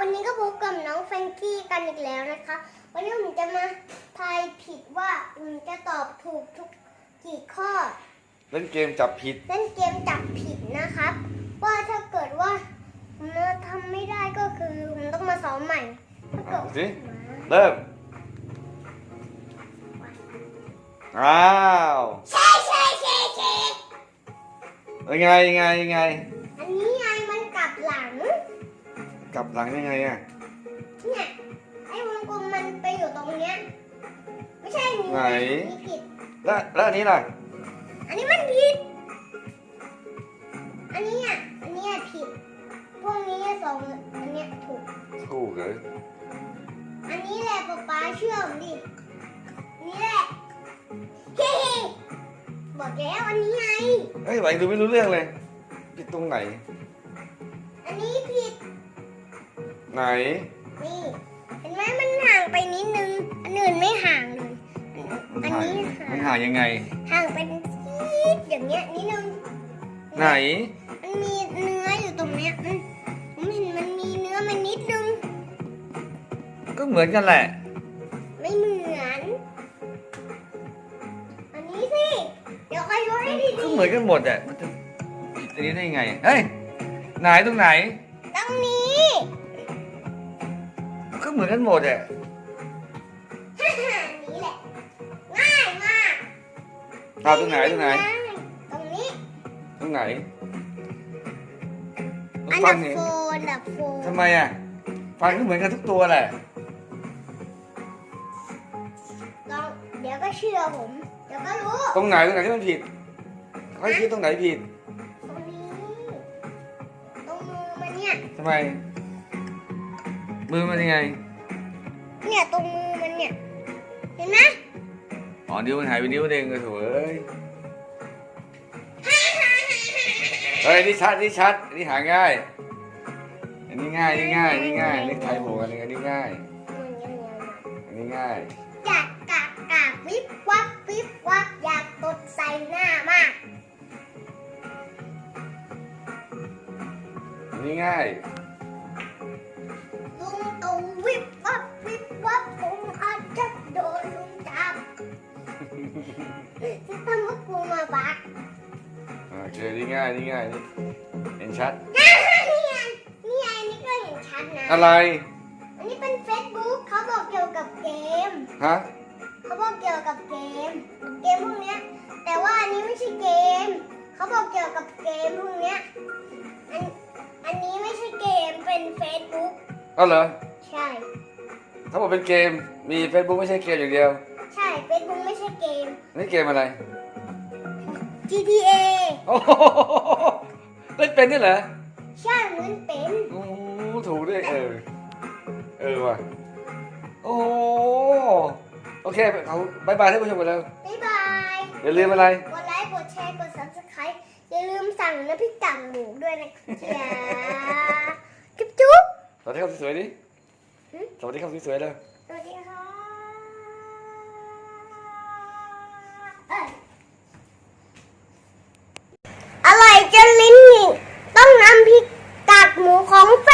วันนี้ก็พบกับน้องแฟรงกี้กันอีกแล้วนะคะ วันนี้ผมจะมาทายผิดว่าผมจะตอบถูกทุกกี่ข้อ เล่นเกมจับผิด เล่นเกมจับผิดนะครับ ว่าถ้าเกิดว่าผมทำไม่ได้ก็คือผมต้องมาซ้อมใหม่ถ้าเกิดเอาสิ เริ่ม อ้าว ใช่ใช่ใช่ใช่ยังไงยังไงยังไง กลับหลังยังไงอะเนี่ยไอ้วงกลมมันไปอยู่ตรงเนี้ยไม่ใช่นิ้วไหนนี่ผิดแล้วแล้วอันนี้ล่ะอันนี้มันผิด อันนี้อะอันนี้อะผิด พวกนี้สองอันเนี้ยถูก ถูกเลยอันนี้แหละป๊าป๊าเชื่อผมดิอันนี้แหละเฮ้บอกแล้วอันนี้ไงเฮ้ยไหวดูไม่รู้เรื่องเลย ผิดตรงไหน อันนี้ผิด ไหน นี่เห็นไหมมันห่างไปนิดนึง อันอื่นไม่ห่างเลยมันอันห่างนี้มันห่างยังไง ห่างเป็นนิดอย่างเงี้ยนิดนึง ไหน มันมีเนื้ออยู่ตรงเนี้ยมันผมเห็นมันมีเนื้อมันนิดนึง ก็เหมือนกันแหละ ไม่เหมือน อันนี้สิ เดี๋ยวคอยดูให้ดีก็เหมือนกันหมดอะมันจะผิดอันนี้ได้ยังไง เฮ้ย ไหนตรงไหน ๆตรงนี้ ก็เหมือนกันหมดอะนี่แหละง่ายมากเอาตรงไหนตรงไหน ตรงนี้ตรงไหนอันฟัดังบนี่โฟนอันดับโฟนทำไมอะฟังก็เหมือนกันทุกตัวแหละลองเดี๋ยวก็เชื่อผม เดี๋ยวก็รู้ตรงไหนตรงไหนที่มันผิดให้คิดตรงไหนผิด ตรงนี้ ตรงมือมันเนี่ยทำไม มือมันยังไง เนี่ยตรงมือมันเนี่ย เห็นไหมอ๋อนิ้วมันหายไปนิ้วเองเลยโถ่เอ้ยเฮ้ยนี่ชัดนี่ชัดนี่หาง่าย อันนี้ง่ายนี่ง่ายนี่ง่ายนี่ไทยโหกันอันนี้ง่ายอันนี้ง่ายอยากกากกากวิบวับวิบวับอยากตดใส่หน้ามากอันนี้ง่าย ที่ทำว่ากูมาบักโอเคนี่ง่ายนี่ง่ายนี่เห็นชัดนี่ไงนี่ไงนี่ไงนี่ก็เห็นชัดนะอะไร อันนี้เป็นเฟซบุ๊กเขาบอกเกี่ยวกับเกม ฮะ เขาบอกเกี่ยวกับเกม เกมพวกเนี้ย แต่ว่าอันนี้ไม่ใช่เกม เขาบอกเกี่ยวกับเกมพวกเนี้ย อัน อันนี้ไม่ใช่เกม เป็นเฟซบุ๊กเอาเหรอ ใช่ ถ้าบอกเป็นเกม มี Facebook ไม่ใช่เกมอย่างเดียว ใช่เฟซบุ๊กไม่ใช่เกม นี่เกมอะไร GTA โอ้โหเล่นเป็นด้วยเหรอใช่เหมือนเป็นโอ้โหถูกด้วยเออ เออว่ะ โอ้โหโอเคเขาบายบายท่านผู้ชมไปแล้วบ๊ายบายอย่าลืมอะไร กดไลค์กดแชร์กด subscribe อย่าลืมสั่งน้ำพริกต่างหมูด้วยนะจ๊ะจุ๊บจุ๊บสวัสดีครับสวยๆดิหึสวัสดีครับสวยๆเลย สวัสดีค่ะเอ้ยอร่อย จะลิ้นหนีบต้องนำพริกกากหมูของแท้